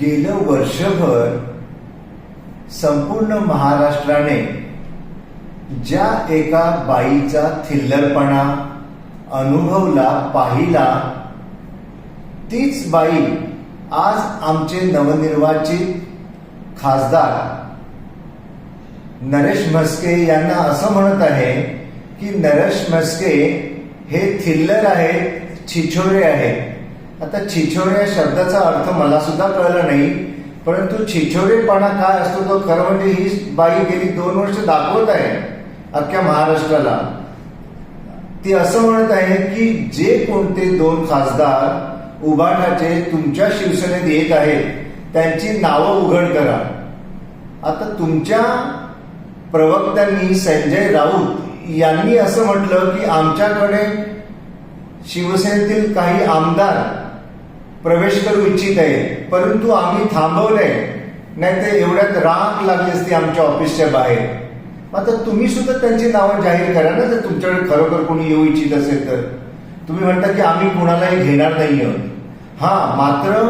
गेलं वर्षभर संपूर्ण महाराष्ट्राने ज्या एका बाईचा थिल्लरपणा अनुभवला पाहिला तीच बाई आज आमचे नवनिर्वाचित खासदार नरेश म्हस्के यांना असं म्हणत आहे की नरेश म्हस्के हे थिल्लर आहेत छिछोरे आहेत. आता छिछोरे या शब्दाचा अर्थ मला सुद्धा कळला नाही परंतु छिछोरेपणा काय असतो तो खरं म्हणजे ही बाई गेली दोन वर्ष दाखवत आहे अख्ख्या महाराष्ट्राला. ती असं म्हणत आहे की जे कोणते दोन खासदार उभाटाचे तुमच्या शिवसेनेत येत आहेत त्यांची नावं उघड करा. आता तुमच्या प्रवक्त्यांनी संजय राऊत यांनी असं म्हटलं की आमच्याकडे शिवसेनेतील काही आमदार प्रवेश करू इच्छित आहे. परंतु आम्ही थांबवलंय. नाही तर एवढ्यात राग लागली असती आमच्या ऑफिसच्या बाहेर. आता तुम्ही सुद्धा त्यांची नावं जाहीर करा ना जर तुमच्याकडे खरोखर कोणी येऊ इच्छित असेल तर. तुम्ही म्हणता की आम्ही कुणालाही घेणार नाही आहोत हा मात्र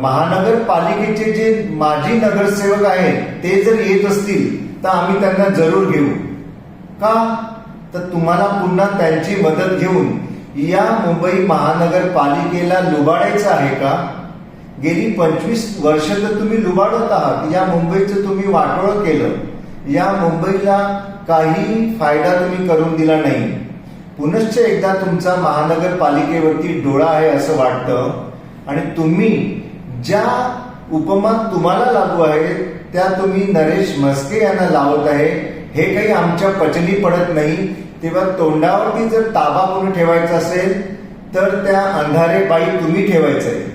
महानगरपालिकेचे जे माजी नगरसेवक आहेत ते जर येत असतील तर आम्ही त्यांना जरूर घेऊ. का? तर तुम्हाला पुन्हा त्यांची मदत घेऊन या मुंबई महानगरपालिकेला लुबाडायचं आहे का? गेली पंचवीस वर्ष तर तुम्ही लुबाडत आहात. या मुंबईचं तुम्ही वाटोळ केलं. या मुंबईला काही फायदा तुम्ही करून दिला नाही. पुनश्च एकदा तुमचा महानगरपालिकेवरती डोळा आहे असं वाटतं. आणि तुम्ही ज्या उपमा तुम्हाला लागू आहे त्या तुम्ही नरेश म्हस्के यांना लावत आहे. हे काही आमच्या पचनी पडत नाही. तेव्हा तोंडावरती जर ताबा म्हणून ठेवायचा असेल तर त्या अंधारे बाई तुम्ही ठेवायचं आहे